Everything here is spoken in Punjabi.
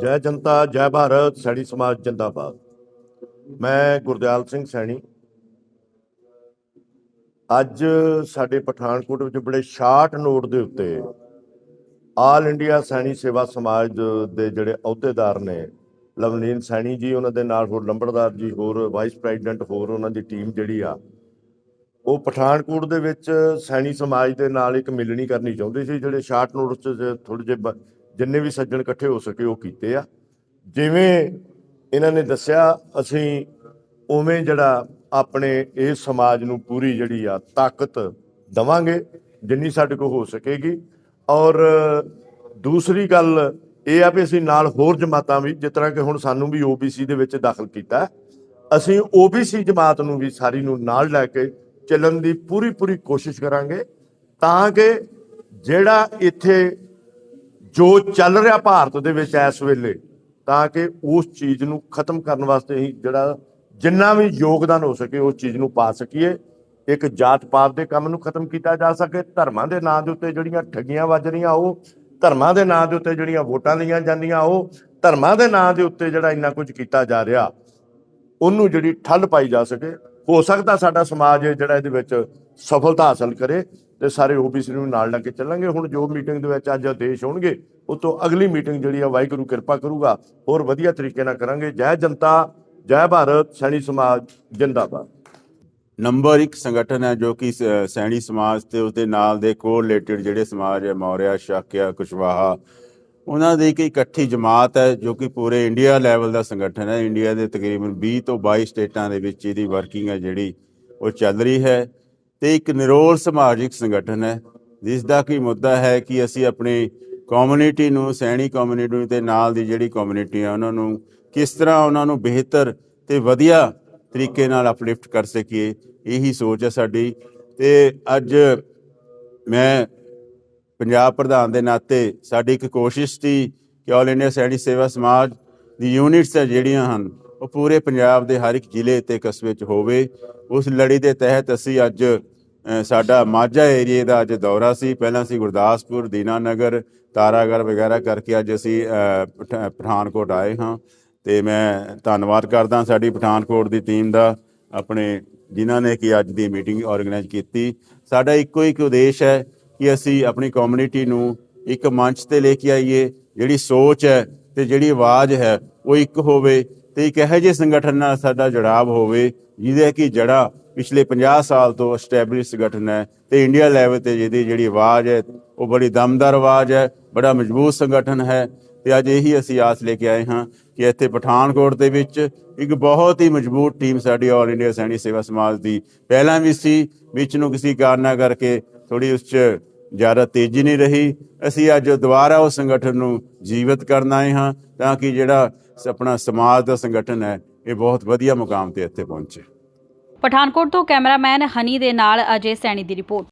ਜੈ ਜਨਤਾ, ਜੈ ਭਾਰਤ, ਸੈਣੀ ਸਮਾਜ ਜਿੰਦਾਬਾਦ। ਮੈਂ ਗੁਰਦਿਆਲ ਸਿੰਘ ਸੈਣੀ। ਅੱਜ ਸਾਡੇ ਪਠਾਨਕੋਟ ਵਿੱਚ ਬੜੇ ਸ਼ਾਰਟ ਨੋਟ ਦੇ ਉੱਤੇ ਆਲ ਇੰਡੀਆ ਸੈਣੀ ਸੇਵਾ ਸਮਾਜ ਦੇ ਜਿਹੜੇ ਅਹੁਦੇਦਾਰ ਨੇ ਲਵਲੀਨ ਸੈਣੀ ਜੀ, ਉਹਨਾਂ ਦੇ ਨਾਲ ਹੋਰ ਲੰਬੜਦਾਰ ਜੀ, ਹੋਰ ਵਾਈਸ ਪ੍ਰੈਜ਼ੀਡੈਂਟ ਹੋਰ ਉਹਨਾਂ ਦੀ ਟੀਮ ਜਿਹੜੀ ਆ, ਉਹ ਪਠਾਨਕੋਟ ਦੇ ਵਿੱਚ ਸੈਣੀ ਸਮਾਜ ਦੇ ਨਾਲ ਇੱਕ ਮਿਲਣੀ ਕਰਨੀ ਚਾਹੁੰਦੇ ਸੀ, ਜਿਹੜੇ ਸ਼ਾਰਟ ਨੋਟਸ 'ਚ ਥੋੜੇ ਜਿਹੇ ਜਿੰਨੇ ਵੀ ਸੱਜਣ ਇਕੱਠੇ ਹੋ ਸਕੇ ਉਹ ਕੀਤੇ ਆ। ਜਿਵੇਂ ਇਹਨਾਂ ਨੇ ਦੱਸਿਆ ਅਸੀਂ ਉਵੇਂ ਜਿਹੜਾ ਆਪਣੇ ਇਸ ਸਮਾਜ ਨੂੰ ਪੂਰੀ ਜਿਹੜੀ ਆ ਤਾਕਤ ਦਵਾਂਗੇ ਜਿੰਨੀ ਸਾਡੇ ਕੋਲ ਹੋ ਸਕੇਗੀ। ਔਰ ਦੂਸਰੀ ਗੱਲ ਇਹ ਆ ਵੀ ਅਸੀਂ ਨਾਲ ਹੋਰ ਜਮਾਤਾਂ ਵੀ ਜਿਸ ਤਰ੍ਹਾਂ ਕਿ ਹੁਣ ਸਾਨੂੰ ਵੀ OBC ਦੇ ਵਿੱਚ ਦਾਖਲ ਕੀਤਾ। ਹੈ, ਅਸੀਂ OBC ਜਮਾਤ ਨੂੰ ਵੀ ਸਾਰੀ ਨੂੰ ਨਾਲ ਲੈ ਕੇ ਚੱਲਣ ਦੀ ਪੂਰੀ ਪੂਰੀ ਕੋਸ਼ਿਸ਼ ਕਰਾਂਗੇ ਤਾਂ ਕਿ ਜਿਹੜਾ ਇੱਥੇ ਜੋ ਚੱਲ ਰਿਹਾ ਭਾਰਤ ਦੇ ਵਿੱਚ ਇਸ ਵੇਲੇ, ਤਾਂ ਕਿ ਉਸ ਚੀਜ਼ ਨੂੰ ਖਤਮ ਕਰਨ ਵਾਸਤੇ ਹੀ ਜਿਹੜਾ ਜਿੰਨਾ ਵੀ ਯੋਗਦਾਨ ਹੋ ਸਕੇ ਉਸ ਚੀਜ਼ ਨੂੰ ਪਾ ਸਕੀਏ। ਇੱਕ ਜਾਤ ਪਾਤ ਦੇ ਕੰਮ ਨੂੰ ਖਤਮ ਕੀਤਾ ਜਾ ਸਕੇ। ਧਰਮਾਂ ਦੇ ਨਾਂ ਦੇ ਉੱਤੇ ਜਿਹੜੀਆਂ ਠੱਗੀਆਂ ਵੱਜ ਰਹੀਆਂ, ਉਹ ਧਰਮਾਂ ਦੇ ਨਾਂ ਦੇ ਉੱਤੇ ਜਿਹੜੀਆਂ ਵੋਟਾਂ ਲਈਆਂ ਜਾਂਦੀਆਂ, ਉਹ ਧਰਮਾਂ ਦੇ ਨਾਂ ਦੇ ਉੱਤੇ ਜਿਹੜਾ ਇੰਨਾ ਕੁਝ ਕੀਤਾ ਜਾ ਰਿਹਾ, ਉਹਨੂੰ ਜਿਹੜੀ ਠੱਲ ਪਾਈ ਜਾ ਸਕੇ। ਹੋ ਸਕਦਾ ਸਾਡਾ ਸਮਾਜ ਜਿਹੜਾ ਇਹਦੇ ਵਿੱਚ ਸਫਲਤਾ ਹਾਸਲ ਕਰੇ ਤੇ ਸਾਰੇ ਓਬੀਸੀ ਨੂੰ ਨਾਲ ਲੈ ਕੇ ਚੱਲਾਂਗੇ। ਹੁਣ ਜੋ ਮੀਟਿੰਗ ਦੇ ਵਿੱਚ ਅੱਜ ਆਦੇਸ਼ ਹੋਣਗੇ ਉਹ ਤੋਂ ਅਗਲੀ ਮੀਟਿੰਗ ਜਿਹੜੀ ਆ ਵਾਹਿਗੁਰੂ ਕਿਰਪਾ ਕਰੂਗਾ, ਹੋਰ ਵਧੀਆ ਤਰੀਕੇ ਨਾਲ ਕਰਾਂਗੇ। ਜੈ ਜਨਤਾ, ਜੈ ਭਾਰਤ, ਸੈਣੀ ਸਮਾਜ, ਜਿੰਦਾਬਾਦ। ਨੰਬਰ 1 ਸੰਗਠਨ ਹੈ ਜੋ ਕਿ ਸੈਣੀ ਸਮਾਜ ਤੇ ਉਸਦੇ ਨਾਲ ਦੇ ਕੋਰਿਲੇਟਡ ਜਿਹੜੇ ਸਮਾਜ ਹੈ, ਮੌਰਿਆ, ਸ਼ਾਕਿਆ, ਕੁਸ਼ਵਾਹਾ ਉਹਨਾਂ ਦੀ ਇੱਕ ਇਕੱਠੀ ਜਮਾਤ ਹੈ ਜੋ ਕਿ ਪੂਰੇ ਇੰਡੀਆ ਲੈਵਲ ਦਾ ਸੰਗਠਨ ਹੈ। ਇੰਡੀਆ ਦੇ ਤਕਰੀਬਨ 20 ਤੋਂ 22 ਸਟੇਟਾਂ ਦੇ ਵਿੱਚ ਇਹਦੀ ਵਰਕਿੰਗ ਹੈ ਜਿਹੜੀ ਉਹ ਚੱਲ ਰਹੀ ਹੈ ਤੇ ਇੱਕ ਨਿਰੋਲ ਸਮਾਜਿਕ ਸੰਗਠਨ ਹੈ ਜਿਸ ਦਾ ਕੀ ਮੁੱਦਾ ਹੈ ਕਿ ਅਸੀਂ ਆਪਣੀ ਕਮਿਊਨਿਟੀ ਨੂੰ, ਸੈਣੀ ਕਮਿਊਨਿਟੀ ਤੇ ਨਾਲ ਦੀ ਜਿਹੜੀ ਕਮਿਊਨਿਟੀ ਹੈ ਉਹਨਾਂ ਨੂੰ ਕਿਸ ਤਰ੍ਹਾਂ ਉਹਨਾਂ ਨੂੰ ਬਿਹਤਰ ਤੇ ਵਧੀਆ ਤਰੀਕੇ ਨਾਲ ਅਪਲਿਫਟ ਕਰ ਸਕੀਏ, ਇਹੀ ਸੋਚ ਹੈ ਸਾਡੀ। ਤੇ ਅੱਜ ਮੈਂ ਪੰਜਾਬ ਪ੍ਰਧਾਨ ਦੇ ਨਾਤੇ ਸਾਡੀ ਇੱਕ ਕੋਸ਼ਿਸ਼ ਸੀ ਕਿ ਆਲ ਇੰਡੀਆ ਸੈਣੀ ਸੇਵਾ ਸਮਾਜ ਦੀ ਯੂਨਿਟਸ ਹੈ ਜਿਹੜੀਆਂ ਹਨ, ਉਹ ਪੂਰੇ ਪੰਜਾਬ ਦੇ ਹਰ ਇੱਕ ਜ਼ਿਲ੍ਹੇ ਤੇ ਕਸਬੇ 'ਚ ਹੋਵੇ। ਉਸ ਲੜੀ ਦੇ ਤਹਿਤ ਅਸੀਂ ਅੱਜ ਸਾਡਾ ਮਾਝਾ ਏਰੀਏ ਦਾ ਅੱਜ ਦੌਰਾ ਸੀ। ਪਹਿਲਾਂ ਅਸੀਂ ਗੁਰਦਾਸਪੁਰ, ਦੀਨਾਨਗਰ, ਤਾਰਾਗੜ੍ਹ ਵਗੈਰਾ ਕਰਕੇ ਅੱਜ ਅਸੀਂ ਪਠ- ਪਠਾਨਕੋਟ ਆਏ ਹਾਂ। ਤੇ ਮੈਂ ਧੰਨਵਾਦ ਕਰਦਾ ਸਾਡੀ ਪਠਾਨਕੋਟ ਦੀ ਟੀਮ ਦਾ, ਆਪਣੇ ਜਿਨ੍ਹਾਂ ਨੇ ਕਿ ਅੱਜ ਦੀ ਮੀਟਿੰਗ ਆਰਗੇਨਾਈਜ਼ ਕੀਤੀ। ਸਾਡਾ ਇੱਕੋ ਇੱਕ ਉਦੇਸ਼ ਹੈ ਕਿ ਅਸੀਂ ਆਪਣੀ ਕਮਿਊਨਿਟੀ ਨੂੰ ਇੱਕ ਮੰਚ ਤੇ ਲੈ ਕੇ ਆਈਏ, ਜਿਹੜੀ ਸੋਚ ਹੈ ਤੇ ਜਿਹੜੀ ਆਵਾਜ਼ ਹੈ, ਉਹ ਇੱਕ ਹੋਵੇ ਤੇ ਇੱਕ ਇਹੋ ਜਿਹੇ ਸੰਗਠਨ ਨਾਲ ਸਾਡਾ ਜੜਾਵ ਹੋਵੇ, ਜਿਹਦੇ ਕਿ ਜੜਾ ਪਿਛਲੇ 50 ਸਾਲ ਤੋਂ ਐਸਟੈਬਲਿਸ਼ ਸੰਗਠਨ ਹੈ ਤੇ ਇੰਡੀਆ ਲੈਵਲ ਤੇ ਜਿਹਦੀ ਜਿਹੜੀ ਆਵਾਜ਼ ਹੈ, ਉਹ ਬੜੀ ਦਮਦਾਰ ਆਵਾਜ਼ ਹੈ, ਬੜਾ ਮਜ਼ਬੂਤ ਸੰਗਠਨ ਹੈ ਤੇ ਅੱਜ ਇਹੀ ਅਸੀਂ ਆਸ ਲੈ ਕੇ ਆਏ ਹਾਂ ਕਿ ਇੱਥੇ ਪਠਾਨਕੋਟ ਦੇ ਵਿੱਚ ਇੱਕ ਬਹੁਤ ਹੀ ਮਜ਼ਬੂਤ ਟੀਮ ਸਾਡੀ ਆਲ ਇੰਡੀਆ ਸੈਣੀ ਸੇਵਾ ਸਮਾਜ ਦੀ, ਪਹਿਲਾਂ ਵੀ ਸੀ, ਵਿੱਚ ਨੂੰ ਕਿਸੇ ਕਾਰਨਾਂ ਕਰਕੇ ਥੋੜੀ ਉਸ 'ਚ ਜ਼ਿਆਦਾ ਤੇਜ਼ੀ ਨਹੀਂ ਰਹੀ। ਅਸੀਂ ਅੱਜ ਦੁਬਾਰਾ ਉਸ ਸੰਗਠਨ ਨੂੰ ਜੀਵਤ ਕਰਨ ਆਏ ਹਾਂ ਤਾਂ ਕਿ ਜਿਹੜਾ ਆਪਣਾ ਸਮਾਜ ਦਾ ਸੰਗਠਨ ਹੈ, ਇਹ ਬਹੁਤ ਵਧੀਆ ਮੁਕਾਮ ਤੇ ਇੱਥੇ ਪਹੁੰਚੇ। ਪਠਾਨਕੋਟ ਤੋਂ ਕੈਮਰਾਮੈਨ ਹਨੀ ਦੇ ਨਾਲ ਅਜੇ ਸੈਣੀ ਦੀ ਰਿਪੋਰਟ।